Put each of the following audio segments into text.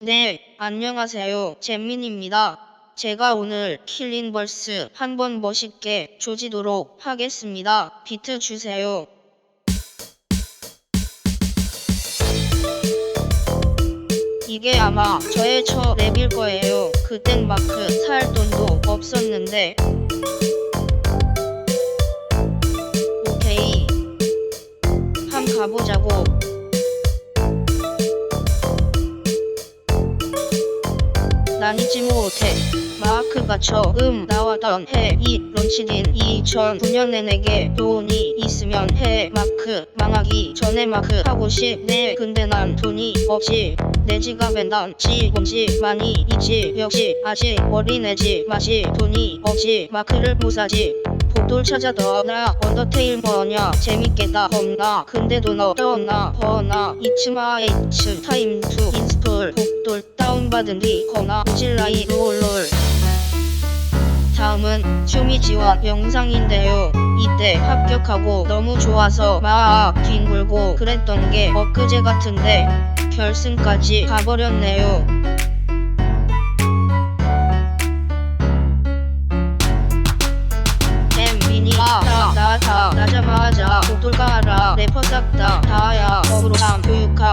네, 안녕하세요. 잼민입니다. 제가 오늘 킬링벌스 한번 멋있게 조지도록 하겠습니다. 비트 주세요. 이게 아마 저의 첫 랩일 거예요. 그땐 마크 살 돈도 없었는데. 오케이. 함 가보자고. 난 잊지 못해. 마크가 처음 나왔던 해이 런치딘 2009년에 내게 돈이 있으면 해 마크. 망하기 전에 마크 하고 싶네. 근데 난 돈이 없지. 내 지갑엔 단지 뭔지 많이 있지. 역시 아직 어린애지 맛이 돈이 없지. 마크를 못 사지. 복돌 찾아 더나 언더테일 뭐냐 재밌겠다 겁나. 근데도 너 떠나 허나. 이츠마 에이츠 타임 투 인스톨 복돌 다운받은 뒤 거나 질라이 롤롤. 다음은 춤이 지원 영상인데요. 이때 합격하고 너무 좋아서 막 뒹굴고 그랬던 게 엊그제 같은데 결승까지 가버렸네요. 나자마자. 복돌 깔아 래퍼 싹다 다야. 거으로 참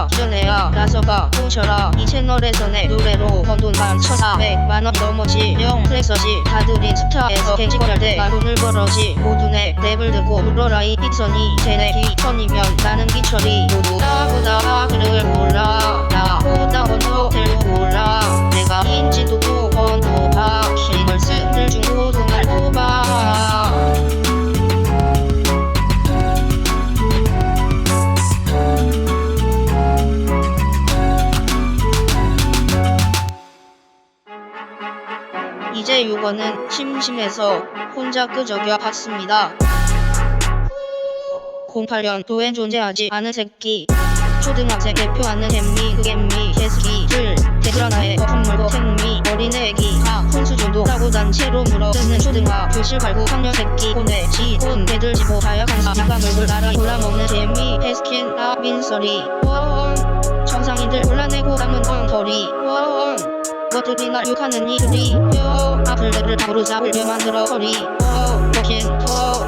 교육하 기전해야 나서가 부셔라 이 채널에서 내 노래로 번돈만 천사백만원 넘어지. 영 플렉서지. 다들 인스타에서 갱지거릴 때만 돈을 벌어지. 모두 내 랩을 듣고 울어라 이. 픽선이 쟤네 기천이면 나는 기철이. 모두 나보다 그를 몰라 이제 6원은 심심해서 혼자 끄적여 봤습니다. 08년도엔 존재하지 않은 새끼. 초등학생 대표하는 잼미 그gem미 개새끼들 대드라나의 거품 물고 생미 어린애 애기. 하 훈수준도 따고 단체로 물어뜯는 초등학 교실 발구 학년 새끼. 혼내 지혼 애들 집어 다약한 사야가 물불 나라 골라먹는 잼미. 패스킨 라빈 서리. 원. 정상인들 골라내고 담은 엉터리. 원 것들이 날 욕하는 이들이 요. 아플레를 부르 잡을 려 만들어 허리. 어 버킨 터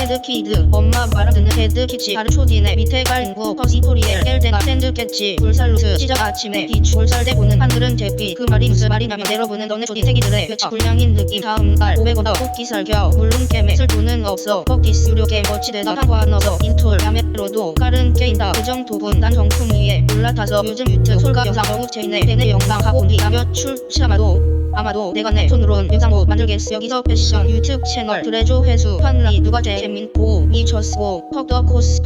헤드키드 엄마 말 듣는 헤드키치 아르초디네 밑에 갈인구 퍼시토리엘 깰때가 샌드캐치 불살루스 시작 아침에 비추 불살대 보는 하늘은 대피. 그 말이 무슨 말이냐면 내려보는 너네 조디 태기들의 회차 불량인 느낌. 다음 날 500원더 뽑기 살겨. 물론 게임에 쓸 돈은 없어. 뻑기스 유료 게임 거치대다 한과 넣어서 인툴 야매로도 깔은 게임다. 그 정 도분 난 정품 위에 올라타서 요즘 유튜브 솔가 영상 너무 체인에 내내 영상 하고 니 라면 출시아마도 아마도 내가 내 손으론 영상 못 만들겠어 여기서 패션 유튜브 채널 드레조 회수 판리 누가 제일 재밌고 미쳤고 퍽더 코스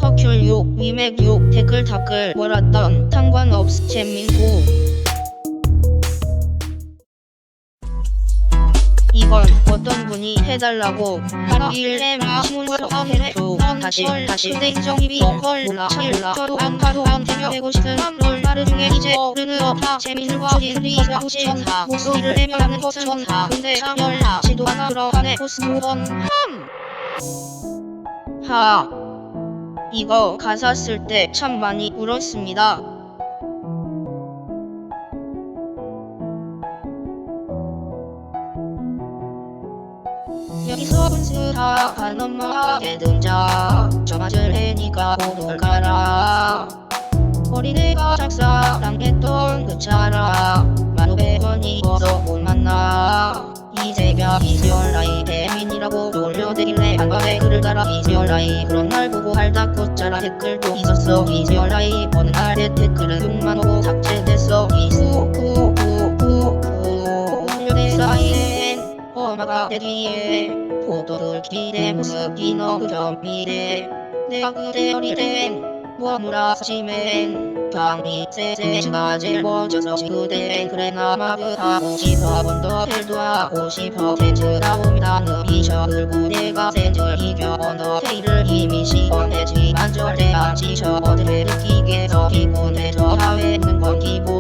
욕 위맥 욕 댓글 댓글 뭐라던 상관없어 재밌고 어떤 분이 해달라고 일레마 신문서 해내도 다시 다시 걸 몰라 차일라 저도 안 대표되고 싶은 롤 마르 중에 이제 어른을 재민과 조진리 혹시 천사. 목소리를 내면하는 것은 천사 근데 참열하 지도 하나 들어가네. 코스모건 함하! 이거 가사 쓸 때 참 많이 울었습니다 여기서 분수하한 엄마의 등장 저 맞을 애니까 모두 가라. 어린애가 작사랑했던 그 차라. 만 오백 원이 어서 못 만나. 이제가 이지얼라이 대민이라고 돌려대길래. 한밤에 글을 달아 이지얼라이. 그런 날 보고 할다꽃자라 댓글도 있었어. 이지얼라이 어느 날의 댓글은 6만 오고 삭제 세세지가 제일 먼저서 그댄 그래 나마그 하고 싶어 번더 헬도 하고 싶어 텐즈 나옵니다. 느이셔 들고 내가 센즈 이겨 테이를 이미 시원해지만 절대 안다 지쳐 어디를 느끼겠어 기본에서 사회 있는 건 기본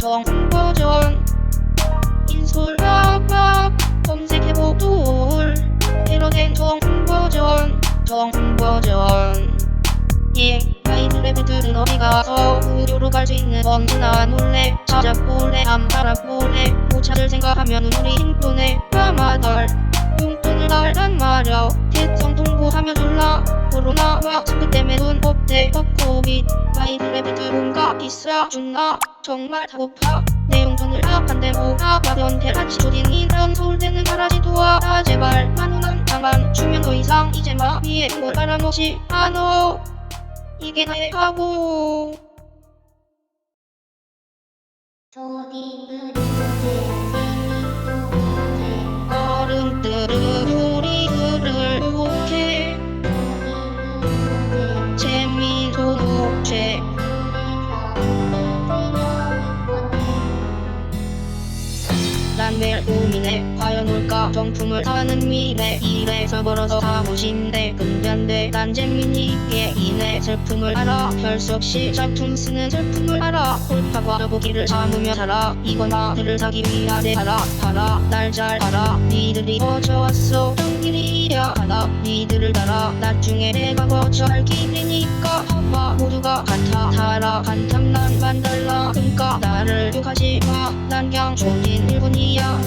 정품 버전 인솔박 검색해보 돌 버전 정품 버전 예 아이드래프트는 어디 가서 무료로 갈 수 있는 건지 난 몰래 찾아볼래 안못 찾을 생각하면 눈물이 힘드네. 까마덜 용돈을 달란 말야. 대성 통보하면 졸라. 코로나와 친구 때문에 돈 없대 덕코빗 마이드래프트 뭔가 비싸 준나 정말 다 고파 내 용돈을 아한데 뭐가 대란시 조딘 이런 서울대는 말하지 도 와. 아 제발 만원은 당만 주면 더 이상 이제 마 위에 뭘 바라놓지 않어 이게 나의 하고 부 정품을 사는 미래 이래서 벌어서 사고 싶네 근데 안돼 난 재미있게 이내 슬픔을 알아. 별수 없이 작품 쓰는 슬픔을 알아. 홀파과 보기를 참으며 살아 이건 나들을 사기 위하게 알아 알아 날 잘 알아. 니들이 거쳐왔어 길이야 하나 니들을 따라. 나중에 내가 거쳐할 길이니까 아마 모두가 같아. 살아 한참난 만 달라. 그니까 나를 욕하지 마. 난 그냥 좋은 일본이야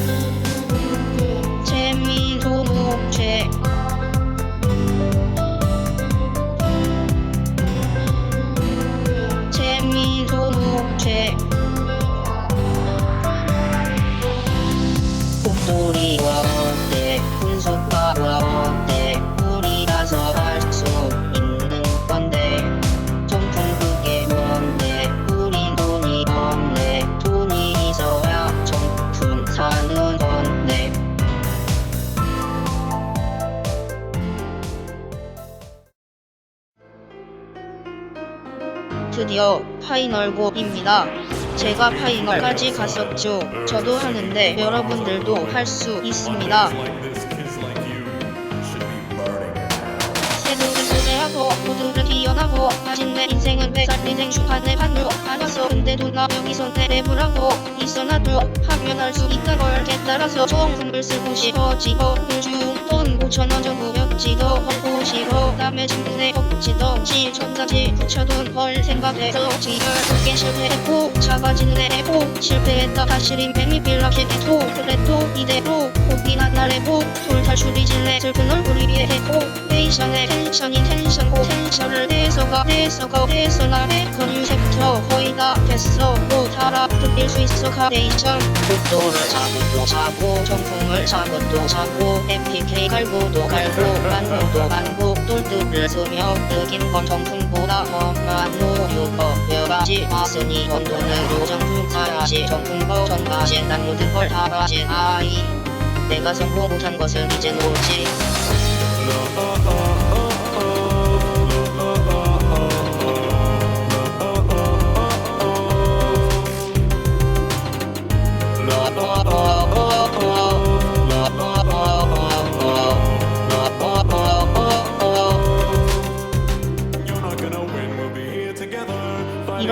녹채 재미도 녹 드디어 파이널곡입니다. 제가 파이널까지 갔었죠. 저도 하는데 여러분들도 할 수 있습니다. 모두를 기원하고 아직 내 인생은 백살 인생 축하내 반요 알았어 근데도 나 여기서 내랩을 하고 있어 나도 하면 할 수 있다 걸 깨달아서 정품을 쓰고 싶어지 어느 중돈 5천원 정도였지도 먹고 싶어 남의 친구네 시천까지 붙여둔 걸 생각해서 지열 듣게 실패했고 애고 실패했다. 다시 림팽이 빌락해도 그래도 이대로 고기나 날래고 돌 탈출이 질래 슬픈 얼굴이 비해고 텐션에 텐션이 텐션 고 텐션을 내서가 내서가 내서 나의 컨셉터 거의 다 됐어. 못 알아듣길 수 있어 카레이션. 복도를 사고 또 사고 정품을 사고 또 사고 MPK 갈고 또 갈고 만고 만고 똘똘을 쓰며 느낀 건 정품보다 더 많노 유법 여가지 마으니 번 돈으로 정품 사야지 정품 버전가지 난 모든 걸다 가진 아이 내가 성공 못한 것은 이제 오지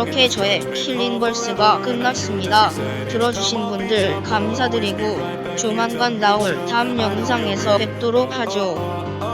이렇게 저의 힐링벌스가 끝났습니다. 들어주신 분들 감사드리고 조만간 나올 다음 영상에서 뵙도록 하죠.